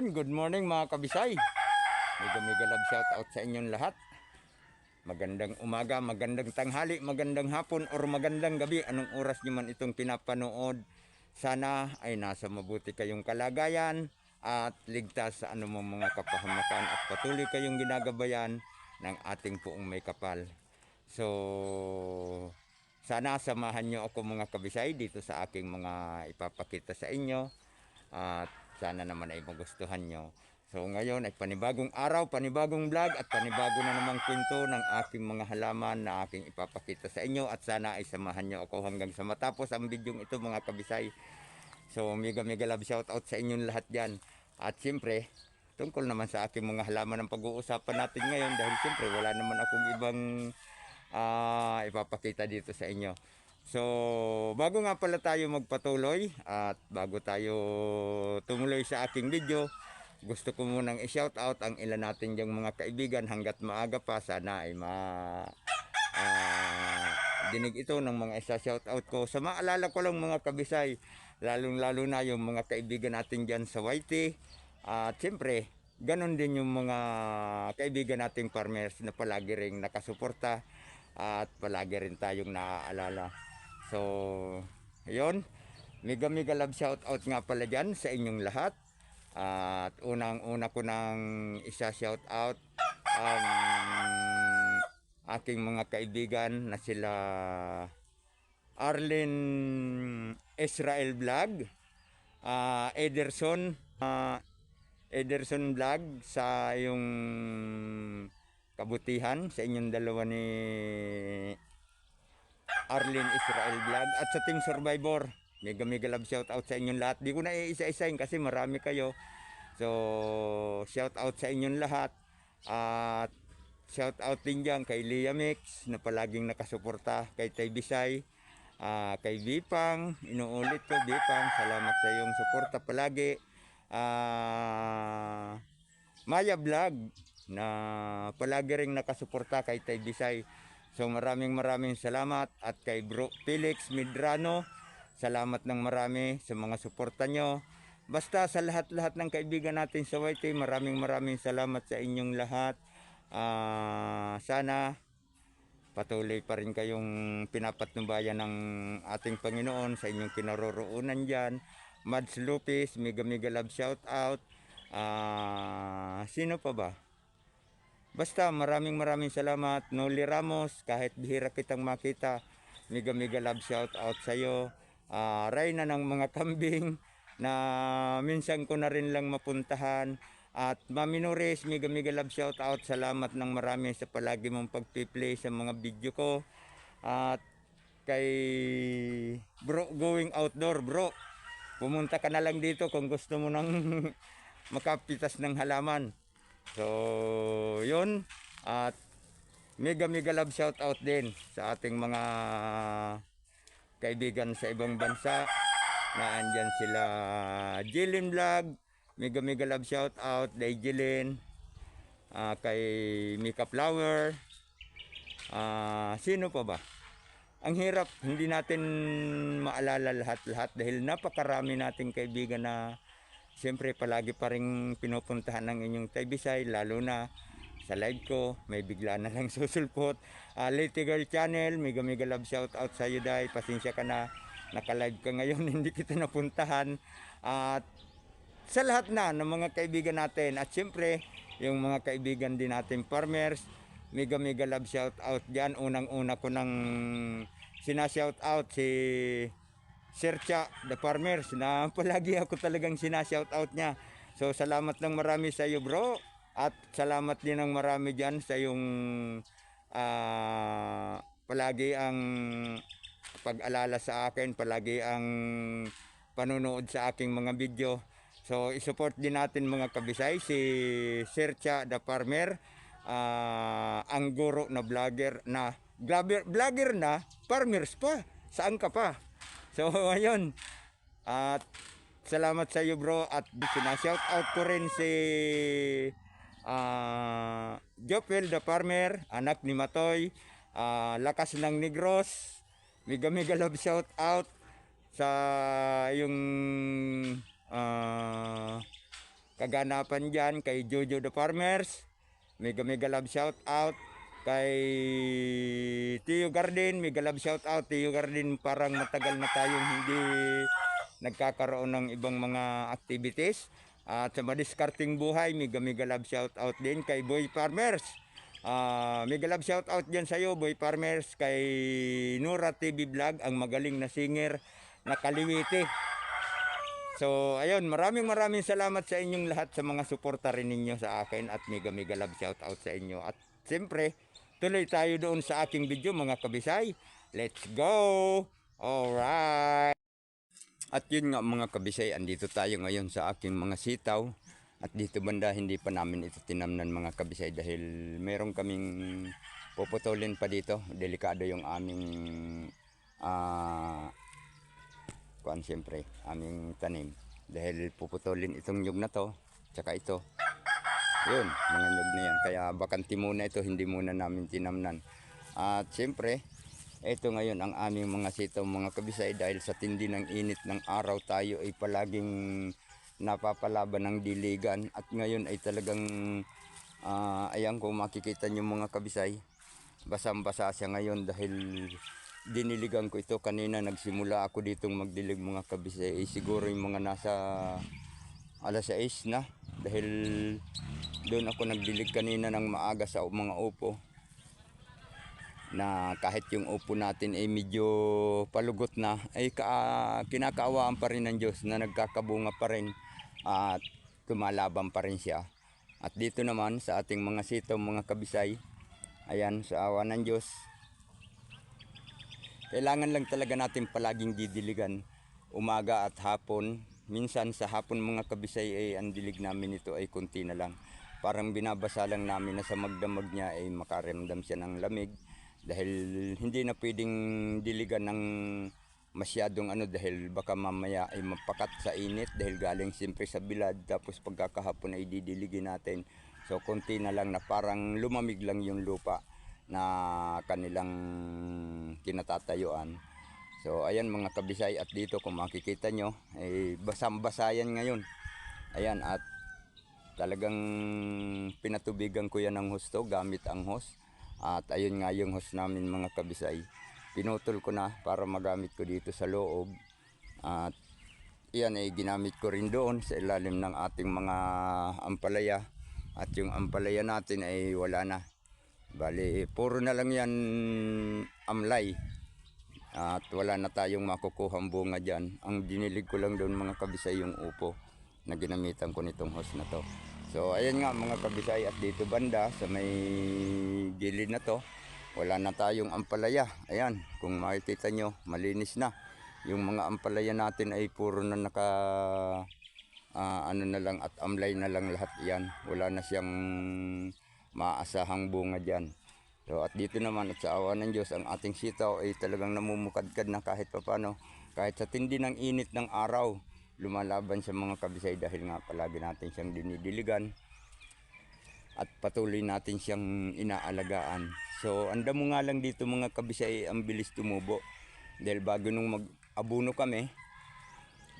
Ayun, good morning mga kabisay. Mega mega love shout out sa inyong lahat. Magandang umaga, magandang tanghali, magandang hapon or magandang gabi. Anong oras niyo man itong pinapanood. Sana ay nasa mabuti kayong kalagayan at ligtas sa anumang mga kapahamakan at patuloy kayong ginagabayan ng ating puong may kapal. So, sana samahan nyo ako mga kabisay dito sa aking mga ipapakita sa inyo at sana naman ay magustuhan nyo. So ngayon ay panibagong araw, panibagong vlog at panibago na namang kwento ng aking mga halaman na aking ipapakita sa inyo at sana ay samahan nyo ako hanggang sa matapos ang bidyong ito mga kabisay. So mega mega love shout out sa inyong lahat dyan. At siyempre, tungkol naman sa aking mga halaman ang pag-uusapan natin ngayon dahil siyempre wala naman akong ibang ah, ipapakita dito sa inyo. So, bago nga pala tayo magpatuloy at bago tayo tumuloy sa aking video, gusto ko munang i-shout out ang ilan natin yung mga kaibigan hanggat maaga pa sana ay ma ah, dinig ito ng mga isa shout out ko. Sa maalala ko lang mga kabisay, lalong lalo na yung mga kaibigan natin dyan sa YT. At siyempre, ganon din yung mga kaibigan nating farmers na palagi ring nakasuporta at palagi rin tayong naaalala. So, ayun. Mega mega love shout out nga pala dyan sa inyong lahat. At unang-una ko nang isa shout out ang aking mga kaibigan na sila Arlen Israel Vlog, ah, Ederson, ah, Ederson Vlog sa yung kabutihan sa inyong dalawa ni Arlen Israel Vlog at sa Team Survivor. Mega mega love shout out sa inyong lahat. Di ko na iisa-isahin kasi marami kayo. So, shout out sa inyong lahat. At shout out din dyan kay Lia Mix na palaging nakasuporta. Kay Tay Bisay. ah, kay Bipang. Inuulit ko Bipang. Salamat sa iyong suporta palagi. Ah, Maya Vlog na palagi ring nakasuporta kay Tay Bisay. So maraming maraming salamat at kay Bro Felix Midrano. Salamat ng marami sa mga suporta nyo. Basta sa lahat-lahat ng kaibigan natin sa YT, maraming maraming salamat sa inyong lahat. Ah, sana patuloy pa rin kayong pinapatnubayan ng ating Panginoon sa inyong kinaroroonan dyan. Mads Lupis, mega mega love shout out. Ah, sino pa ba? Basta maraming maraming salamat. Noli Ramos, kahit bihira kitang makita, mega mega love shout out sa iyo. Ah, Reyna ng mga kambing na minsan ko na rin lang mapuntahan. At Mami Nores, mega mega love shout out. Salamat ng marami sa palagi mong pagpi-play sa mga video ko. At kay Bro Going Outdoor, bro. Pumunta ka na lang dito kung gusto mo nang makapitas ng halaman. So, yun. At mega mega love shout out din sa ating mga kaibigan sa ibang bansa na andyan sila Jilin Vlog. Mega mega love shout out kay Jilin. ah, kay Mika Flower. Ah, sino pa ba? Ang hirap, hindi natin maalala lahat-lahat dahil napakarami nating kaibigan na siyempre palagi pa rin pinupuntahan ng inyong Taybisay, lalo na sa live ko, may bigla na lang susulpot. Uh, Lady Girl Channel, mega mega love shout out sa iyo dahil pasensya ka na, naka-live ka ngayon, hindi kita napuntahan. At sa lahat na ng mga kaibigan natin at siyempre yung mga kaibigan din natin farmers, mega mega love shout out diyan. Unang-una ko nang sinashout out si Sercha the Farmers na palagi ako talagang sinashout out niya. So salamat ng marami sa iyo bro at salamat din ng marami diyan sa yung ah, palagi ang pag-alala sa akin, palagi ang panonood sa aking mga video. So i-support din natin mga kabisay si Sercha the Farmer, ah, ang guro na vlogger na vlogger, vlogger na farmers pa. Saan ka pa? So ayun. At salamat sa iyo bro at sinashout out ko rin si ah Jopel the Farmer, anak ni Matoy, ah, lakas ng Negros. Mega mega love shout out sa yung ah kaganapan dyan, kay Jojo the Farmers, mega mega love shout out, kay Tio Garden, mega love shout out, Tio Garden, parang matagal na tayong hindi nagkakaroon ng ibang mga activities. At sa madiskarting buhay, mega love shout out din kay Boy Farmers. Ah, mega love shout out diyan sa iyo Boy Farmers kay Nura TV Vlog ang magaling na singer na Kaliwiti. So ayun, maraming maraming salamat sa inyong lahat sa mga suporta rin ninyo sa akin at mega mega shout out sa inyo. At siyempre, tuloy tayo doon sa aking video mga kabisay. Let's go! Alright! At yun nga mga kabisay, andito tayo ngayon sa aking mga sitaw. At dito banda hindi pa namin ito tinamnan mga kabisay dahil meron kaming puputulin pa dito. Delikado yung aming ah kuan siyempre, aming tanim. Dahil puputulin itong nyug na to, tsaka ito. Yun, mga nyug na yan. Kaya bakanti muna ito, hindi muna namin tinamnan. At siyempre, ito ngayon ang aming mga sitaw mga kabisay dahil sa tindi ng init ng araw tayo ay palaging napapalaban ng diligan at ngayon ay talagang ah, ayan kung makikita nyo mga kabisay basang basa siya ngayon dahil diniligan ko ito kanina nagsimula ako ditong magdilig mga kabisay eh, siguro yung mga nasa alas 6 na dahil doon ako nagdilig kanina ng maaga sa mga upo. Na kahit yung upo natin ay medyo palugot na ay ka, kinakaawaan pa rin ng Diyos na nagkakabunga pa rin at kumalaban pa rin siya. At dito naman sa ating mga sitaw mga kabisay ayan sa awa ng Diyos kailangan lang talaga natin palaging didiligan umaga at hapon minsan sa hapon mga kabisay ay ang dilig namin ito ay kunti na lang. Parang binabasa lang namin na sa magdamag niya ay makaramdam siya ng lamig. Dahil hindi na pwedeng diligan ng masyadong ano dahil baka mamaya ay mapakat sa init dahil galing siyempre sa bilad. Tapos pagkakahapon ay didiligin natin. So konti na lang na parang lumamig lang yung lupa na kanilang kinatatayuan so ayan mga kabisay at dito kung makikita nyo ay basang basayan ngayon ayan at talagang pinatubigan ko yan ng husto gamit ang hose at ayun nga yung hose namin mga kabisay. Pinutol ko na para magamit ko dito sa loob. At iyan ay ginamit ko rin doon sa ilalim ng ating mga ampalaya. At yung ampalaya natin ay wala na. Bali, puro na lang yan amlay. At wala na tayong makukuhang bunga dyan. Ang dinilig ko lang doon mga kabisay yung upo na ginamitan ko nitong hose na to. So ayan nga mga kabisay at dito banda sa may gilid na to wala na tayong ampalaya. Ayan kung makikita nyo malinis na. Yung mga ampalaya natin ay puro na naka ah, ano na lang at amlay na lang lahat yan. Wala na siyang maasahang bunga dyan. So at dito naman at sa awa ng Diyos ang ating sitaw ay talagang namumukadkad na kahit papano. Kahit sa tindi ng init ng araw lumalaban sa mga kabisay dahil nga palagi natin siyang dinidiligan at patuloy natin siyang inaalagaan. So, anda mo nga lang dito mga kabisay ang bilis tumubo. Dahil bago nung mag-abuno kami,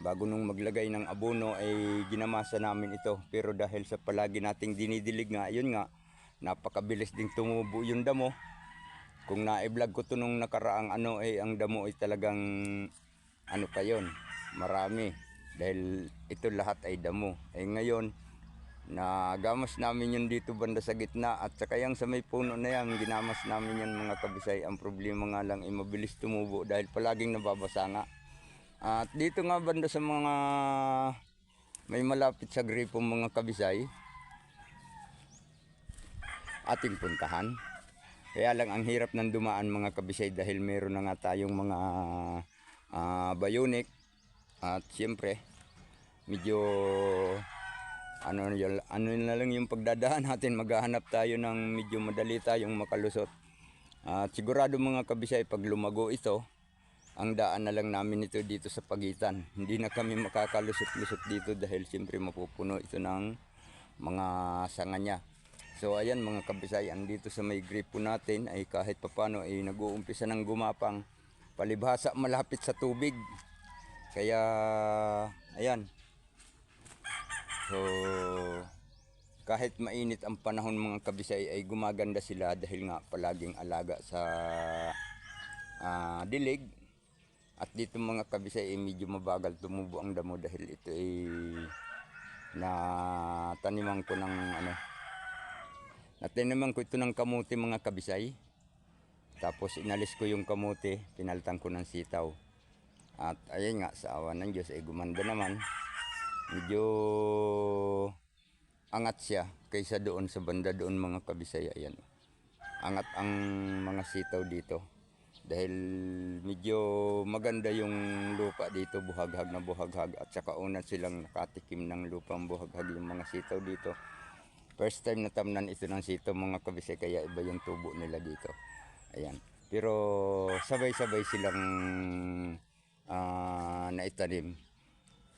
bago nung maglagay ng abono ay ginamasa namin ito. Pero dahil sa palagi nating dinidilig nga, yun nga, napakabilis ding tumubo yung damo. Kung na-vlog ko to nung nakaraang ano ay ang damo ay talagang ano pa yon marami dahil ito lahat ay damo. Eh ngayon, nagamas namin yun dito banda sa gitna at saka yung sa may puno na yan, ginamas namin yan mga kabisay. Ang problema nga lang ay mabilis tumubo dahil palaging nababasa nga. At dito nga banda sa mga may malapit sa gripo mga kabisay, ating puntahan. Kaya lang ang hirap ng dumaan mga kabisay dahil meron na nga tayong mga ah, bionic at siyempre medyo ano ano na lang yung pagdadaan natin maghahanap tayo ng medyo madali tayong makalusot. At sigurado mga kabisay pag lumago ito ang daan na lang namin ito dito sa pagitan. Hindi na kami makakalusot-lusot dito dahil siyempre mapupuno ito ng mga sanga niya. So ayan mga kabisay, andito sa may gripo natin ay kahit papano ay nag-uumpisa ng gumapang palibhasa malapit sa tubig. Kaya ayan, So, kahit mainit ang panahon mga kabisay ay gumaganda sila dahil nga palaging alaga sa ah, dilig. At dito mga kabisay ay medyo mabagal tumubo ang damo dahil ito ay na taniman ko ng ano nataniman ko ito ng kamuti mga kabisay. Tapos inalis ko yung kamuti pinaltan ko ng sitaw. At ayun nga sa awa ng Diyos ay gumanda naman. Medyo angat siya kaysa doon sa banda doon mga kabisay. Ayan. Angat ang mga sitaw dito. Dahil medyo maganda yung lupa dito buhaghag na buhaghag. At saka una silang nakatikim ng lupang buhaghag yung mga sitaw dito first time na tamnan ito ng sitaw mga kabisay kaya iba yung tubo nila dito. Ayan. Pero sabay-sabay silang ah, naitanim.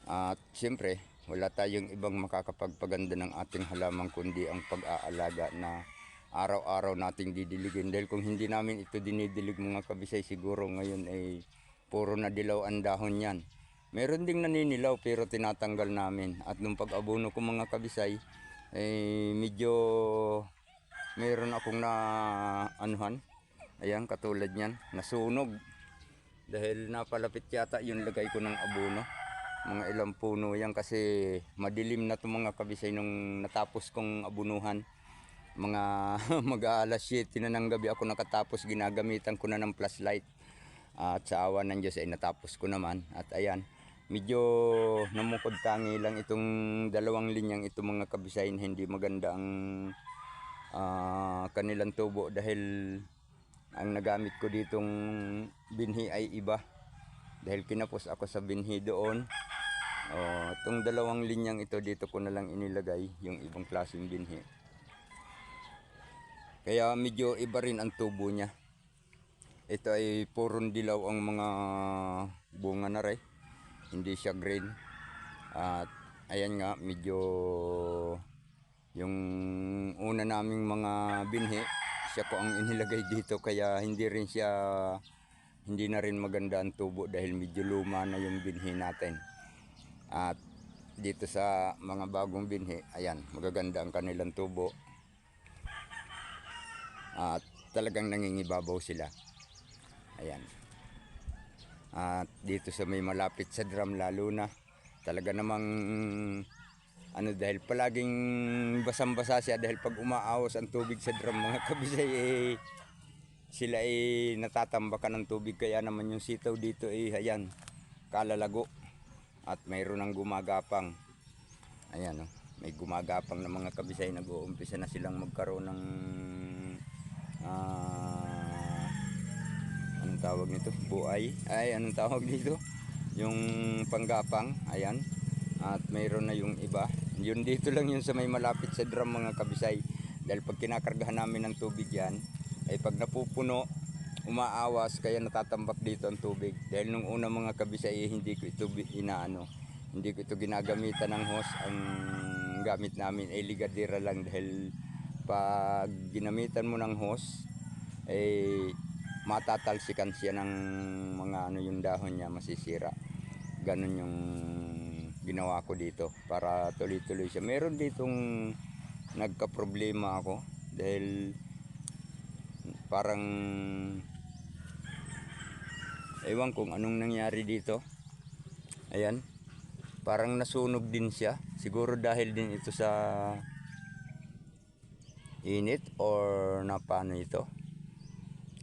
At siyempre wala tayong ibang makakapagpaganda ng ating halaman kundi ang pag-aalaga na araw-araw nating didiligin. Dahil kung hindi namin ito dinidilig mga kabisay siguro ngayon ay puro na dilaw ang dahon yan meron ding naninilaw pero tinatanggal namin. At nung pag-abono ko mga kabisay ay medyo meron akong na anuhan. Ayan katulad niyan nasunog. Dahil napalapit yata yung lagay ko ng abono. Mga ilang puno yan kasi madilim na to mga kabisay nung natapos kong abunuhan. Mga mag-aalas 7 na ng gabi ako nakatapos ginagamitan ko na ng flashlight. At sa awa ng Diyos ay natapos ko naman. At ayan medyo namukod tangi lang itong dalawang linyang ito mga kabisay na hindi maganda ang ah, kanilang tubo dahil ang nagamit ko ditong binhi ay iba dahil kinapos ako sa binhi doon oh, itong dalawang linyang ito dito ko na lang inilagay yung ibang klaseng binhi kaya medyo iba rin ang tubo niya. Ito ay purong dilaw ang mga bunga na rin. Hindi siya green. At ayan nga medyo yung una naming mga binhi siya ko ang inilagay dito kaya hindi rin siya hindi na rin maganda ang tubo dahil medyo luma na yung binhi natin. At dito sa mga bagong binhi, ayan, magaganda ang kanilang tubo at talagang nangingibabaw sila. Ayan. At dito sa may malapit sa drum lalo na. Talaga namang ano dahil palaging basang-basa siya dahil pag umaawas ang tubig sa drum mga kabisay eh, sila ay natatambakan ng tubig. Kaya naman yung sitaw dito ay ayan kalalago. At mayroon ng gumagapang. Ayan oh, may gumagapang na mga kabisay. Nag-uumpisa na silang magkaroon ng anong tawag nito? Buay ay anong tawag dito yung panggapang ayan. At mayroon na yung iba. Yun dito lang yun sa may malapit sa drum mga kabisay. Dahil pag kinakargahan namin ng tubig yan ay pag napupuno umaawas kaya natatambak dito ang tubig. Dahil nung una mga kabisay eh, hindi ko ito inaano. Hindi ko ito ginagamitan ng hose. Ang gamit namin ay ligadira lang. Dahil pag ginamitan mo ng hose eh matatalsikan siya ng mga ano yung dahon niya masisira. Ganun yung ginawa ko dito para tuloy-tuloy siya. Meron ditong nagka-problema ako dahil parang ewan kung anong nangyari dito. Ayan parang nasunog din siya. Siguro dahil din ito sa init or na paano ito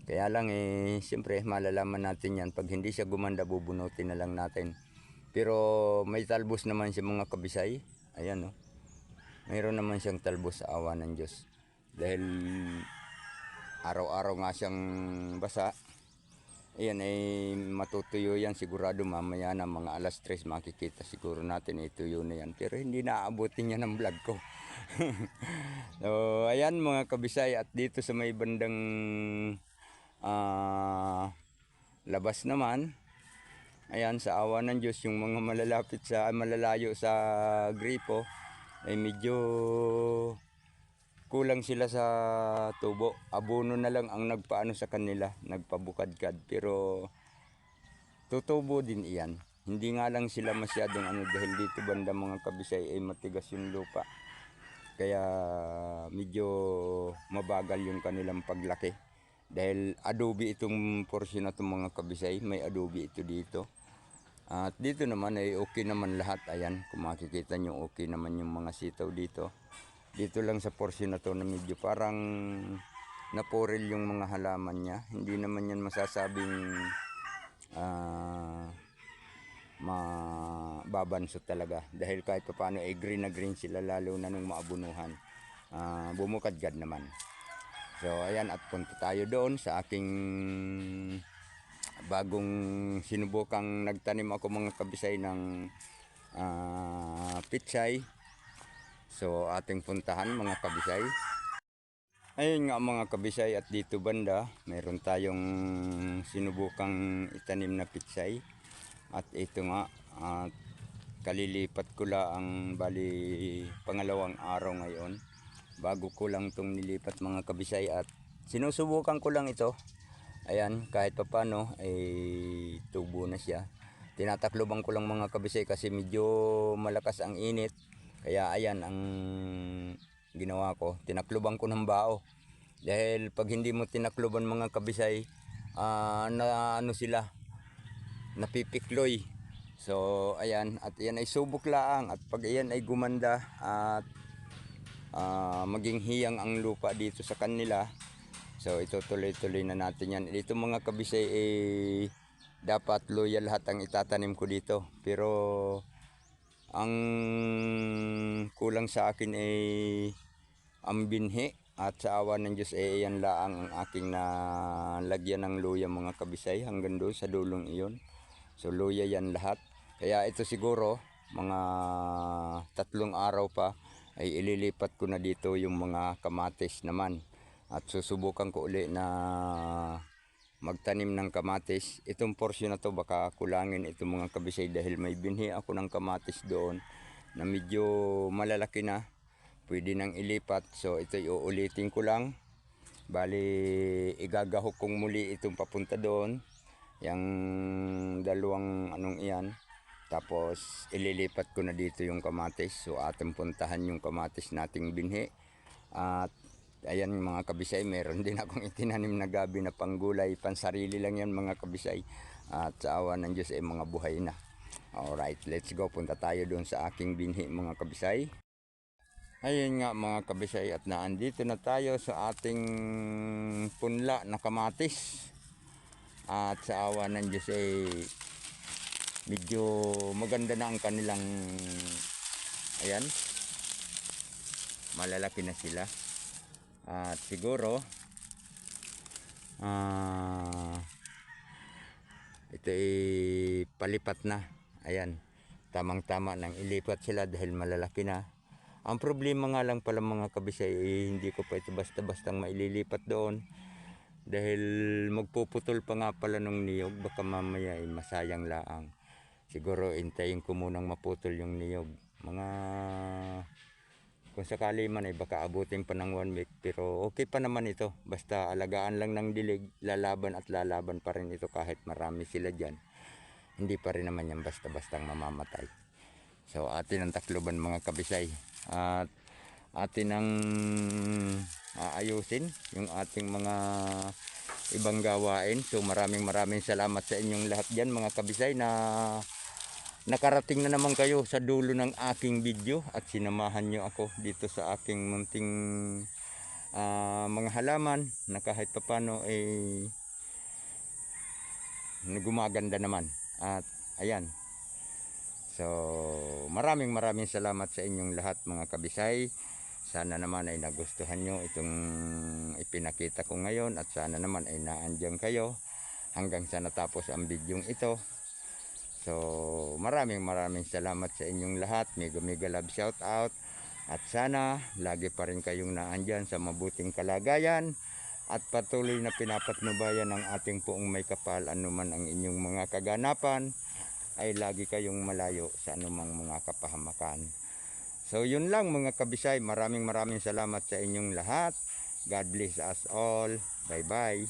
kaya lang eh siyempre malalaman natin yan pag hindi siya gumanda bubunutin na lang natin. Pero may talbos naman siya mga kabisay. Ayan oh. Mayroon naman siyang talbos sa awa ng Diyos. Dahil araw-araw nga siyang basa. Ayan ay matutuyo yan. Sigurado mamaya na mga alas 3 makikita siguro natin ituyo na yan. Pero hindi naaabutin niya ng vlog ko. So ayan mga kabisay. At dito sa may bandang ah, labas naman ayan sa awa ng Diyos yung mga malalapit sa malalayo sa gripo ay medyo kulang sila sa tubo. Abono na lang ang nagpaano sa kanila, nagpabukadkad. Pero tutubo din iyan. Hindi nga lang sila masyadong ano dahil dito banda mga kabisay ay matigas yung lupa. Kaya medyo mabagal yung kanilang paglaki. Dahil adobe itong portion na itong mga kabisay, may adobe ito dito. At dito naman ay okay naman lahat. Ayan, kung makikita nyo okay naman yung mga sitaw dito. Dito lang sa portion na to na medyo parang naporil yung mga halaman niya. Hindi naman yan masasabing ah mababanso talaga. Dahil kahit pa paano ay green na green sila lalo na nung maabunuhan. Ah, bumukadgad naman. So ayan at punta tayo doon sa aking bagong sinubukang nagtanim ako mga kabisay ng ah, pitsay. So ating puntahan mga kabisay. Ayun nga mga kabisay at dito banda meron tayong sinubukang itanim na pitsay. At ito nga at kalilipat ko lang bali pangalawang araw ngayon bago ko lang itong nilipat mga kabisay at sinusubukan ko lang ito. Ayan kahit pa paano ay tubo na siya. Tinatakloban ko lang mga kabisay kasi medyo malakas ang init. Kaya ayan ang ginawa ko. Tinakloban ko ng bao. Dahil pag hindi mo tinakloban mga kabisay ah, na ano sila napipikloy. So ayan at yan ay subok lang. At pag ayan ay gumanda at ah, maging hiyang ang lupa dito sa kanila. So ito tuloy-tuloy na natin yan. Ito mga kabisay eh, dapat loyal lahat ang itatanim ko dito. Pero ang kulang sa akin ay ang binhi at sa awa ng Diyos eh yan laang ang aking nalagyan ng luya mga kabisay hanggang doon sa dulong iyon. So luya yan lahat. Kaya ito siguro mga tatlong araw pa ay ililipat ko na dito yung mga kamatis naman. At susubukan ko uli na magtanim ng kamatis. Itong portion na to baka kulangin itong mga kabisay dahil may binhi ako ng kamatis doon na medyo malalaki na. Pwede nang ilipat. So ito iuulitin ko lang. Bali igagahok kong muli itong papunta doon. Yang dalawang anong iyan. Tapos ililipat ko na dito yung kamatis. So ating puntahan yung kamatis nating binhi. At ayan mga kabisay, meron din akong itinanim na gabi na panggulay. Pansarili lang yan mga kabisay. At sa awa ng Diyos ay mga buhay na. Alright, let's go. Punta tayo doon sa aking binhi mga kabisay. Ayun nga mga kabisay at naandito na tayo sa ating punla na kamatis. At sa awa ng Diyos ay medyo maganda na ang kanilang ayan malalaki na sila. At siguro ah ito ay palipat na. Ayan tamang tama nang ilipat sila dahil malalaki na. Ang problema nga lang pala mga kabisay eh, hindi ko pa ito basta bastang maililipat doon. Dahil magpuputol pa nga pala ng niyog baka mamaya ay masayang laang siguro intayin ko munang maputol yung niyog. Mga kung sakali man ay baka abutin pa ng one week pero okay pa naman ito. Basta alagaan lang ng dilig lalaban at lalaban pa rin ito kahit marami sila dyan. Hindi pa rin naman yan basta bastang mamamatay. So atin ang takloban mga kabisay? At atin ang aayusin yung ating mga ibang gawain. So maraming maraming salamat sa inyong lahat dyan mga kabisay na nakarating na naman kayo sa dulo ng aking video at sinamahan nyo ako dito sa aking munting ah, mga halaman na kahit papano ay gumaganda naman. At ayan. So maraming maraming salamat sa inyong lahat mga kabisay. Sana naman ay nagustuhan nyo itong ipinakita ko ngayon at sana naman ay naandyan kayo. Hanggang sa natapos ang bidyong ito So, maraming maraming salamat sa inyong lahat. Mega mega love shout out. At sana lagi pa rin kayong naandyan sa mabuting kalagayan at patuloy na pinapatnubayan ng ating poong may kapal anuman ang inyong mga kaganapan ay lagi kayong malayo sa anumang mga kapahamakan. So yun lang mga kabisay, maraming maraming salamat sa inyong lahat. God bless us all. Bye bye.